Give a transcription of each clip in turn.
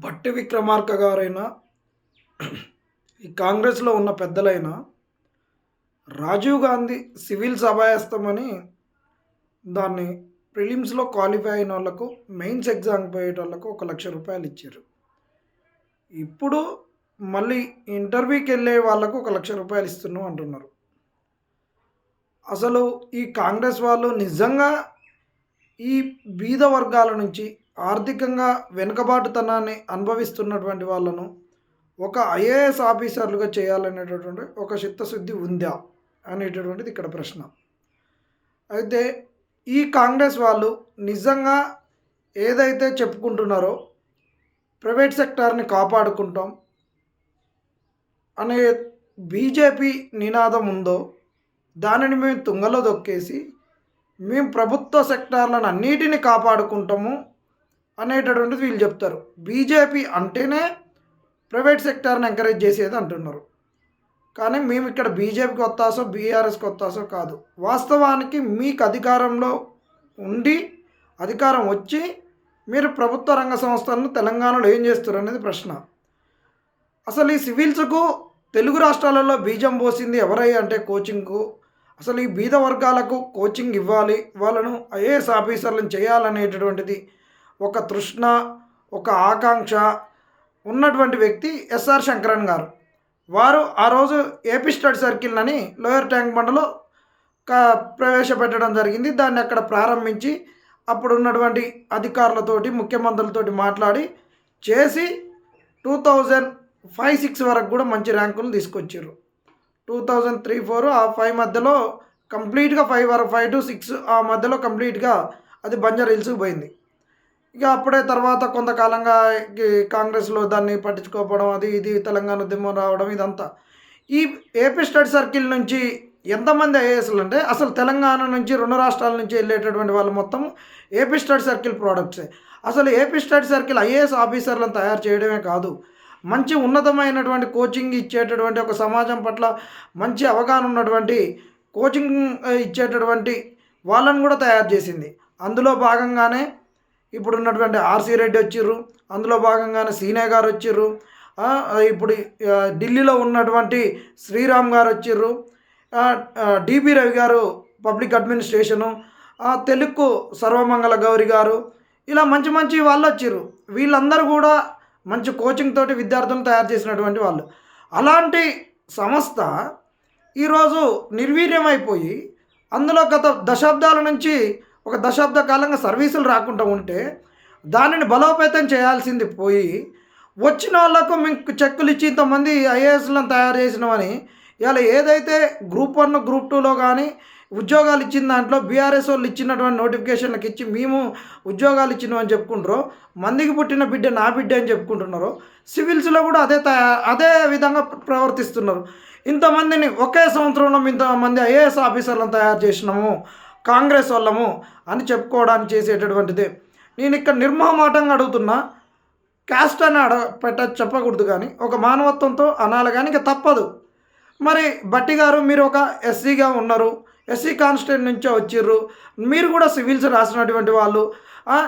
భట్టి విక్రమార్క గారైనా ఈ కాంగ్రెస్లో ఉన్న పెద్దలైనా రాజీవ్ గాంధీ సివిల్ సభాయస్తమని దాన్ని ప్రిలిమ్స్లో క్వాలిఫై అయిన వాళ్ళకు మెయిన్స్ ఎగ్జామ్ పోయే వాళ్ళకు ఒక లక్ష రూపాయలు ఇచ్చారు. ఇప్పుడు మళ్ళీ ఇంటర్వ్యూకి వెళ్ళే వాళ్ళకు ఒక లక్ష రూపాయలు ఇస్తున్నాం అంటున్నారు. అసలు ఈ కాంగ్రెస్ వాళ్ళు నిజంగా ఈ బీద వర్గాల నుంచి ఆర్థికంగా వెనుకబాటుతనాన్ని అనుభవిస్తున్నటువంటి వాళ్ళను ఒక ఐఏఎస్ ఆఫీసర్లుగా చేయాలనేటటువంటి ఒక చిత్తశుద్ధి ఉందా అనేటటువంటిది ఇక్కడ ప్రశ్న. అయితే ఈ కాంగ్రెస్ వాళ్ళు నిజంగా ఏదైతే చెప్పుకుంటున్నారో ప్రైవేట్ సెక్టార్ని కాపాడుకుంటాం అనే బీజేపీ నినాదం ఉందో దానిని మేము తుంగలో దొక్కేసి మేము ప్రభుత్వ సెక్టార్లను అన్నిటిని కాపాడుకుంటాము అనేటటువంటిది వీళ్ళు చెప్తారు. బీజేపీ అంటేనే ప్రైవేట్ సెక్టార్ని ఎంకరేజ్ చేసేది అంటున్నారు. కానీ మేము ఇక్కడ బీజేపీకి వత్తాసో బీఆర్ఎస్కి వత్తాసో కాదు. వాస్తవానికి మీకు అధికారంలో ఉండి అధికారం వచ్చి మీరు ప్రభుత్వ రంగ సంస్థలను తెలంగాణలో ఏం చేస్తారు అనేది ప్రశ్న. అసలు ఈ సివిల్స్కు తెలుగు రాష్ట్రాలలో బీజం పోసింది ఎవరై అంటే కోచింగ్కు? అసలు ఈ బీద వర్గాలకు కోచింగ్ ఇవ్వాలి వాళ్ళను ఐఏఎస్ ఆఫీసర్లను చేయాలనేటటువంటిది ఒక తృష్ణ ఒక ఆకాంక్ష ఉన్నటువంటి వ్యక్తి ఎస్ఆర్ శంకరన్ గారు. వారు ఆ రోజు ఏపీ స్టడీ సర్కిల్ అని లోయర్ ట్యాంక్ బండలో క ప్రవేశపెట్టడం జరిగింది. దాన్ని అక్కడ ప్రారంభించి అప్పుడు ఉన్నటువంటి అధికారులతోటి ముఖ్యమంత్రులతోటి మాట్లాడి చేసి టూ థౌజండ్ ఫైవ్ సిక్స్ వరకు కూడా మంచి ర్యాంకులు తీసుకొచ్చారు. టూ థౌజండ్ త్రీ ఫోర్ ఆ ఫైవ్ మధ్యలో కంప్లీట్గా ఫైవ్ వరకు ఫైవ్ టు సిక్స్ ఆ మధ్యలో కంప్లీట్గా అది బంజర్ హిల్స్కి పోయింది. ఇక అప్పుడే తర్వాత కొంతకాలంగా కాంగ్రెస్లో దాన్ని పట్టించుకోవడం అది ఇది తెలంగాణ ఉద్యమం రావడం ఇదంతా. ఈ ఏపీ స్టడ్ సర్కిల్ నుంచి ఎంతమంది ఐఏఎస్లు అంటే అసలు తెలంగాణ నుంచి రెండు రాష్ట్రాల నుంచి వెళ్ళేటటువంటి వాళ్ళు మొత్తం ఏపీ స్టడ్ సర్కిల్ ప్రోడక్ట్సే. అసలు ఏపీ స్టడ్ సర్కిల్ ఐఏఎస్ ఆఫీసర్లను తయారు చేయడమే కాదు మంచి ఉన్నతమైనటువంటి కోచింగ్ ఇచ్చేటటువంటి ఒక సమాజం పట్ల మంచి అవగాహన ఉన్నటువంటి కోచింగ్ ఇచ్చేటటువంటి వాళ్ళని కూడా తయారు చేసింది. అందులో భాగంగానే ఇప్పుడు ఉన్నటువంటి ఆర్సీ రెడ్డి వచ్చిర్రు అందులో భాగంగానే సీనే గారు వచ్చిర్రు ఇప్పుడు ఢిల్లీలో ఉన్నటువంటి శ్రీరామ్ గారు వచ్చిర్రు డిబి రవి గారు పబ్లిక్ అడ్మినిస్ట్రేషను తెలుగు సర్వమంగళ గౌరి గారు ఇలా మంచి మంచి వాళ్ళు వచ్చిర్రు. వీళ్ళందరూ కూడా మంచి కోచింగ్ తోటి విద్యార్థులను తయారు చేసినటువంటి వాళ్ళు. అలాంటి సంస్థ ఈరోజు నిర్వీర్యమైపోయి అందులో గత దశాబ్దాల నుంచి ఒక దశాబ్ద కాలంగా సర్వీసులు రాకుండా ఉంటే దానిని బలోపేతం చేయాల్సింది పోయి వచ్చిన వాళ్ళకు మేము చెక్కులు ఇచ్చి ఇంతమంది ఐఏఎస్లను తయారు చేసినామని ఇలా ఏదైతే గ్రూప్ వన్ గ్రూప్ టూలో కానీ ఉద్యోగాలు ఇచ్చిన దాంట్లో బీఆర్ఎస్ వాళ్ళు ఇచ్చినటువంటి నోటిఫికేషన్లకు ఇచ్చి మేము ఉద్యోగాలు ఇచ్చినామని చెప్పుకుంటారో మందికి పుట్టిన బిడ్డ నా బిడ్డ అని చెప్పుకుంటున్నారు. సివిల్స్లో కూడా అదే తయా అదే విధంగా ప్రవర్తిస్తున్నారు. ఇంతమందిని ఒకే సంవత్సరంలో ఇంతమంది ఐఏఎస్ ఆఫీసర్లను తయారు చేసినాము. కాంగ్రెస్ వాళ్ళము అని చెప్పుకోవడానికి చేసేటటువంటిదే. నేను ఇక్కడ నిర్మోహమాటంగా అడుగుతున్నా క్యాస్ట్ అని అడ పెట్ట చెప్పకూడదు కానీ ఒక మానవత్వంతో అనాలి కానీ ఇక తప్పదు. మరి బట్టి గారు మీరు ఒక ఎస్సీగా ఉన్నారు ఎస్సీ కాన్స్టిట్యూట్ నుంచే వచ్చిర్రు మీరు కూడా సివిల్స్ రాసినటువంటి వాళ్ళు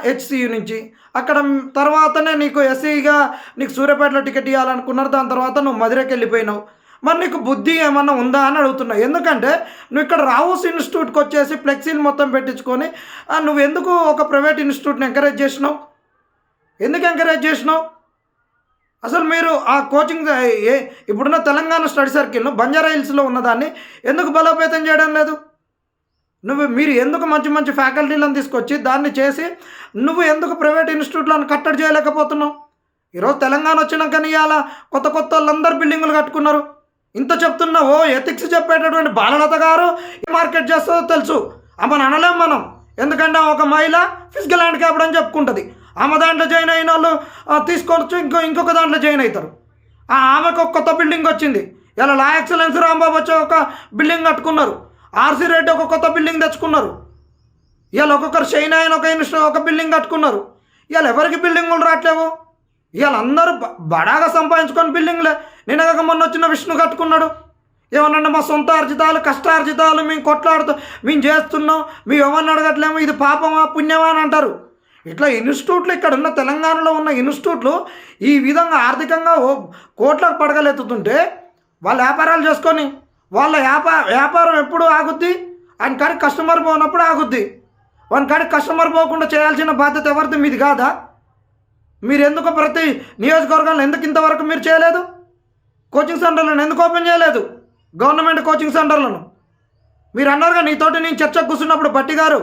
హెచ్సియు నుంచి. అక్కడ తర్వాతనే నీకు ఎస్సీగా నీకు సూర్యాపేటలో టికెట్ ఇవ్వాలనుకున్నారు దాని తర్వాత నువ్వు మధురకి వెళ్ళిపోయినావు. మరి నీకు బుద్ధి ఏమన్నా ఉందా అని అడుగుతున్నా. ఎందుకంటే నువ్వు ఇక్కడ రావుస్ ఇన్స్టిట్యూట్కి వచ్చేసి ఫ్లెక్సీలు మొత్తం పెట్టించుకొని నువ్వు ఎందుకు ఒక ప్రైవేట్ ఇన్స్టిట్యూట్ని ఎంకరేజ్ చేసినావు? ఎందుకు ఎంకరేజ్ చేసినావు? అసలు మీరు ఆ కోచింగ్ ఏ ఇప్పుడున్న తెలంగాణ స్టడీ సర్కిల్ను బంజారా హిల్స్లో ఉన్నదాన్ని ఎందుకు బలోపేతం చేయడం లేదు? నువ్వు మీరు ఎందుకు మంచి మంచి ఫ్యాకల్టీలను తీసుకొచ్చి దాన్ని చేసి నువ్వు ఎందుకు ప్రైవేట్ ఇన్స్టిట్యూట్లను కట్టడి చేయలేకపోతున్నావు? ఈరోజు తెలంగాణ వచ్చినాకని ఇవాళ కొత్త కొత్త వాళ్ళందరూ బిల్డింగులు కట్టుకున్నారు. ఇంత చెప్తున్న ఓ ఎథిక్స్ చెప్పేటటువంటి బాలలత గారు మార్కెట్ చేస్తుందో తెలుసు. ఆమెను అనలేం మనం. ఎందుకంటే ఒక మహిళ ఫిజికల్ హ్యాండిక్యాప్డ్ అని చెప్పుకుంటుంది. ఆమె దాంట్లో జాయిన్ అయిన వాళ్ళు తీసుకొచ్చు తీసుకోవచ్చు ఇంకో ఇంకొక దాంట్లో జాయిన్ అవుతారు. ఆ, ఆమెకు ఒక కొత్త బిల్డింగ్ వచ్చింది. ఇలా లా ఎక్సలెన్స్ రాంబాబు వచ్చి ఒక బిల్డింగ్ కట్టుకున్నారు. ఆర్సీ రెడ్డి ఒక కొత్త బిల్డింగ్ తెచ్చుకున్నారు. ఇలా ఒక్కొక్కరు షైన్ అయిన ఒక ఇన్స్టిట్యూట్ ఒక బిల్డింగ్ కట్టుకున్నారు. ఇలా ఎవరికి బిల్డింగులు రావట్లేవు ఇవాళ అందరూ బ- బడాగా సంపాదించుకొని బిల్డింగ్లే. నిన్నగాక మొన్న వచ్చిన విష్ణు కట్టుకున్నాడు. ఏమన్నా మా సొంత అర్జితాలు కష్టార్జితాలు మేము కొట్లాడుతూ మేము చేస్తున్నాం మేము ఎవరిని అడగట్లేము ఇది పాపమా పుణ్యమా అని అంటారు. ఇట్లా ఇన్స్టిట్యూట్లు ఇక్కడ ఉన్న తెలంగాణలో ఉన్న ఇన్స్టిట్యూట్లు ఈ విధంగా ఆర్థికంగా కోట్లకు పడగలెత్తుతుంటే వాళ్ళ వ్యాపారాలు చేసుకొని వాళ్ళ వ్యాపార వ్యాపారం ఎప్పుడు ఆగుద్ది? ఆయన కాడికి కస్టమర్ పోనప్పుడు ఆగుద్ది. వాని కాడికి కస్టమర్ పోకుండా చేయాల్సిన బాధ్యత ఎవరిది? మీది కాదా? మీరు ఎందుకు ప్రతి నియోజకవర్గంలో ఎందుకు ఇంతవరకు మీరు చేయలేదు? కోచింగ్ సెంటర్లను ఎందుకు ఓపెన్ చేయలేదు? గవర్నమెంట్ కోచింగ్ సెంటర్లను మీరు అన్నారుగా నీతోటి నేను చర్చకు కూర్చున్నప్పుడు బట్టి గారు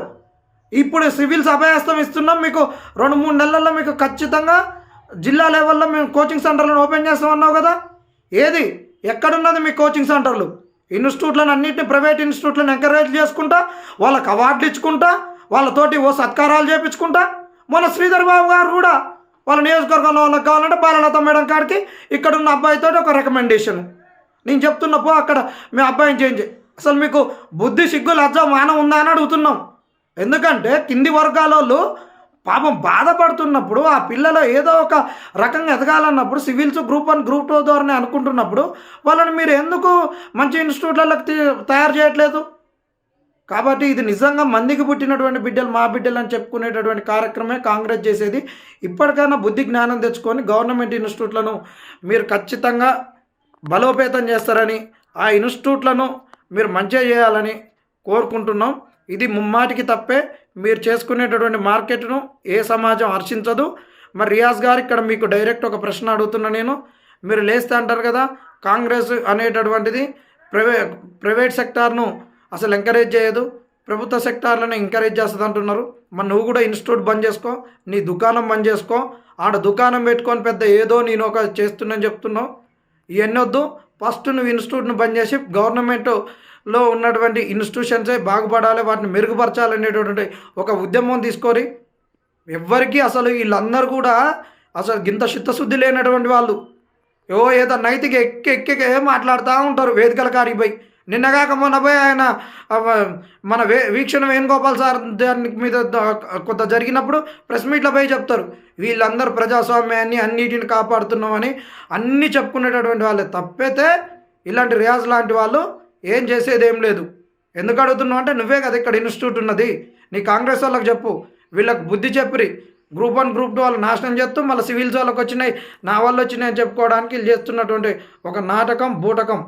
ఇప్పుడు సివిల్స్ అభయాస్తం ఇస్తున్నాం మీకు రెండు మూడు నెలల్లో మీకు ఖచ్చితంగా జిల్లా లెవెల్లో మేము కోచింగ్ సెంటర్లను ఓపెన్ చేస్తామన్నావు కదా? ఏది? ఎక్కడున్నది మీ కోచింగ్ సెంటర్లు ఇన్స్టిట్యూట్లను అన్నింటినీ ప్రైవేట్ ఇన్స్టిట్యూట్లను ఎంకరేజ్ చేసుకుంటా వాళ్ళకి అవార్డులు ఇచ్చుకుంటా వాళ్ళతోటి ఓ సత్కారాలు చేపించుకుంటా? మన శ్రీధర్ బాబు గారు కూడా వాళ్ళ నియోజకవర్గంలో వాళ్ళకి కావాలంటే బాలలత మేడం కాడికి ఇక్కడ ఉన్న అబ్బాయితో ఒక రికమెండేషన్ నేను చెప్తున్నప్పుడు అక్కడ. మీ అబ్బాయిని చేంజ్ అసలు మీకు బుద్ధి సిగ్గు లజ్జ మానం ఉందా అని అడుగుతున్నాం. ఎందుకంటే కింది వర్గాల వాళ్ళు పాపం బాధపడుతున్నప్పుడు ఆ పిల్లలు ఏదో ఒక రకంగా ఎదగాలన్నప్పుడు civils group one group two ద్వారానే అనుకుంటున్నప్పుడు వాళ్ళని మీరు ఎందుకు మంచి ఇన్స్టిట్యూట్లలోకి తయారు చేయట్లేదు? కాబట్టి ఇది నిజంగా మందికి పుట్టినటువంటి బిడ్డలు మా బిడ్డలు అని చెప్పుకునేటటువంటి కార్యక్రమే కాంగ్రెస్ చేసేది. ఇప్పటికైనా బుద్ధి జ్ఞానం తెచ్చుకొని గవర్నమెంట్ ఇన్స్టిట్యూట్లను మీరు ఖచ్చితంగా బలోపేతం చేస్తారని ఆ ఇన్స్టిట్యూట్లను మీరు మంచిగా చేయాలని కోరుకుంటున్నాం. ఇది ముమ్మాటికి తప్పే. మీరు చేసుకునేటటువంటి మార్కెట్ను ఏ సమాజం హర్షించదు. మరి రియాజ్ గారు ఇక్కడ మీకు డైరెక్ట్ ఒక ప్రశ్న అడుగుతున్నా నేను. మీరు లేస్తే అంటారు కదా కాంగ్రెస్ అనేటటువంటిది ప్రైవే ప్రైవేట్ సెక్టార్ను అసలు ఎంకరేజ్ చేయదు. ప్రభుత్వ సెక్టార్లను ఎంకరేజ్ చేస్తుంది అంటున్నారు. మరి నువ్వు కూడా ఇన్స్టిట్యూట్ బంద్ చేసుకో నీ దుకాణం బంద్ చేసుకో ఆడ దుకాణం పెట్టుకొని పెద్ద ఏదో నేను ఒక చేస్తున్నాను చెప్తున్నావు. ఇవన్నీ వద్దు. ఫస్ట్ నువ్వు ఇన్స్టిట్యూట్ను బంద్ చేసి గవర్నమెంట్లో ఉన్నటువంటి ఇన్స్టిట్యూషన్సే బాగుపడాలి వాటిని మెరుగుపరచాలి అనేటువంటి ఒక ఉద్యమం తీసుకొని ఎవ్వరికీ అసలు వీళ్ళందరూ కూడా అసలు ఇంత చిత్తశుద్ధి లేనటువంటి వాళ్ళు. ఏవో ఏదో నైతిక ఎక్కి ఎక్కి మాట్లాడుతూ ఉంటారు వేదికల కాడికి పోయి. నిన్నగాక మొన్నపోయి ఆయన మన వే వీక్షణ వేణుగోపాల్ సార్ దాని మీద కొంత జరిగినప్పుడు ప్రెస్ మీట్లో పోయి చెప్తారు. వీళ్ళందరూ ప్రజాస్వామ్యాన్ని అన్నిటిని కాపాడుతున్నామని అన్నీ చెప్పుకునేటటువంటి వాళ్ళే. తప్పైతే ఇలాంటి రియాజ్ లాంటి వాళ్ళు ఏం చేసేది ఏం లేదు. ఎందుకు అడుగుతున్నావు అంటే నువ్వే కదా ఇక్కడ ఇన్స్టిట్యూట్ ఉన్నది. నీ కాంగ్రెస్ వాళ్ళకి చెప్పు. వీళ్ళకి బుద్ధి చెప్పిరి. గ్రూప్ వన్ గ్రూప్ టూ వాళ్ళు నాశనం చేస్తూ మళ్ళీ సివిల్స్ వాళ్ళకి వచ్చినాయి. నా వాళ్ళు వచ్చినాయి అని చెప్పుకోవడానికి వీళ్ళు చేస్తున్నటువంటి ఒక నాటకం బూటకం.